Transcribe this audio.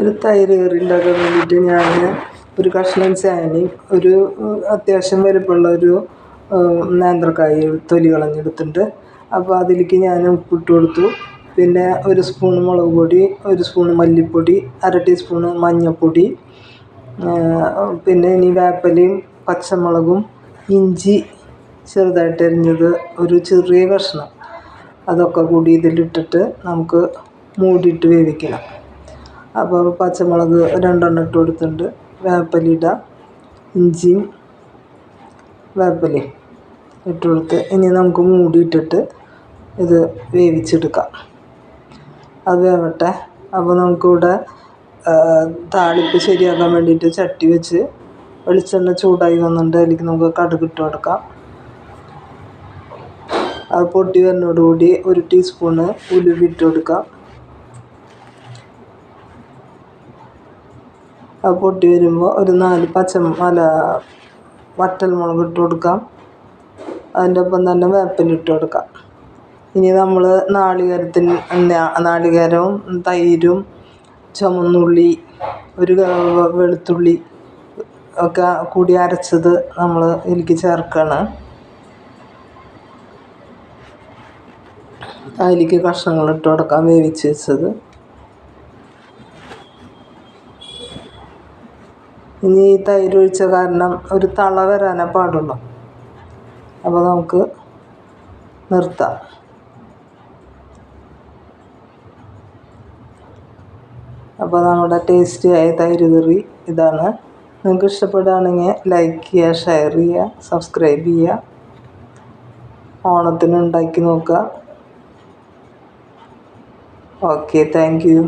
ഒരു തൈര് കറി ഉണ്ടാക്കാൻ വേണ്ടിയിട്ട് ഞാൻ ഒരു കഷ്ണം ചേനയും ഒരു അത്യാവശ്യം വലിപ്പമുള്ള ഒരു നേന്ത്രക്കായ് തൊലി കളഞ്ഞെടുത്തിട്ടുണ്ട്. അപ്പോൾ അതിലേക്ക് ഞാൻ ഉപ്പിട്ട് കൊടുത്തു. പിന്നെ ഒരു സ്പൂൺ മുളക് പൊടി ഒരു സ്പൂൺ മല്ലിപ്പൊടി അര ടീസ്പൂൺ മഞ്ഞൾപ്പൊടി പിന്നെ ഇനി വേപ്പലയും പച്ചമുളകും ഇഞ്ചി ചെറുതായിട്ട് അരിഞ്ഞത് ഒരു ചെറിയ കഷ്ണം. അതൊക്കെ കൂടി ഇതിലിട്ടിട്ട് നമുക്ക് മൂടിയിട്ട് വേവിക്കണം. അപ്പോൾ പച്ചമുളക് രണ്ടെണ്ണം ഇട്ട് കൊടുത്തിട്ടുണ്ട്. വേപ്പില ഇടുക ഇഞ്ചിയും വേപ്പിലയും ഇട്ട് കൊടുത്ത് ഇനി നമുക്ക് മൂടിയിട്ടിട്ട് ഇത് വേവിച്ചെടുക്കാം. അത് വേവട്ടെ അപ്പോൾ നമുക്കിവിടെ താളിപ്പ് ശരിയാക്കാൻ വേണ്ടിയിട്ട് ചട്ടി വെച്ച് വെളിച്ചെണ്ണ ചൂടായി വന്നിട്ടുണ്ട്. അതിലേക്ക് നമുക്ക് കടുക് ഇട്ട് കൊടുക്കാം. അത് പൊട്ടി വരുന്നതോടുകൂടി ഒരു ടീസ്പൂണ് ഉലുവ ഇട്ട് കൊടുക്കാം. അത് പൊട്ടി വരുമ്പോൾ ഒരു നാല് പച്ച അല്ല വറ്റൽമുളക് ഇട്ട് കൊടുക്കാം. അതിന്റെ ഒപ്പം തന്നെ വേപ്പില ഇട്ട് കൊടുക്കാം. ഇനി നമ്മൾ നാളികേരത്തിന് നാളികേരവും തൈരും ചുവന്നുള്ളി ഒരു വെളുത്തുള്ളി ഒക്കെ കൂടി അരച്ചത് നമ്മൾ ഇതിലേക്ക് ചേർക്കുകയാണ് അതിലേക്ക് കഷ്ണങ്ങൾ ഇട്ട് കൊടുക്കാം വേവിച്ച് വെച്ചത്. ഇനി ഈ തൈര് ഒഴിച്ച കാരണം ഒരു തള വരാനേ പാടുള്ളൂ. അപ്പോൾ നമുക്ക് നിർത്താം. അപ്പോൾ നമ്മുടെ ടേസ്റ്റിയായ തൈര് കറി ഇതാണ്. നിങ്ങൾക്ക് ഇഷ്ടപ്പെടുകയാണെങ്കിൽ ലൈക്ക് ചെയ്യുക ഷെയർ ചെയ്യുക സബ്സ്ക്രൈബ് ചെയ്യുക. ഓണത്തിന് ഉണ്ടാക്കി നോക്കുക. Okay thank you.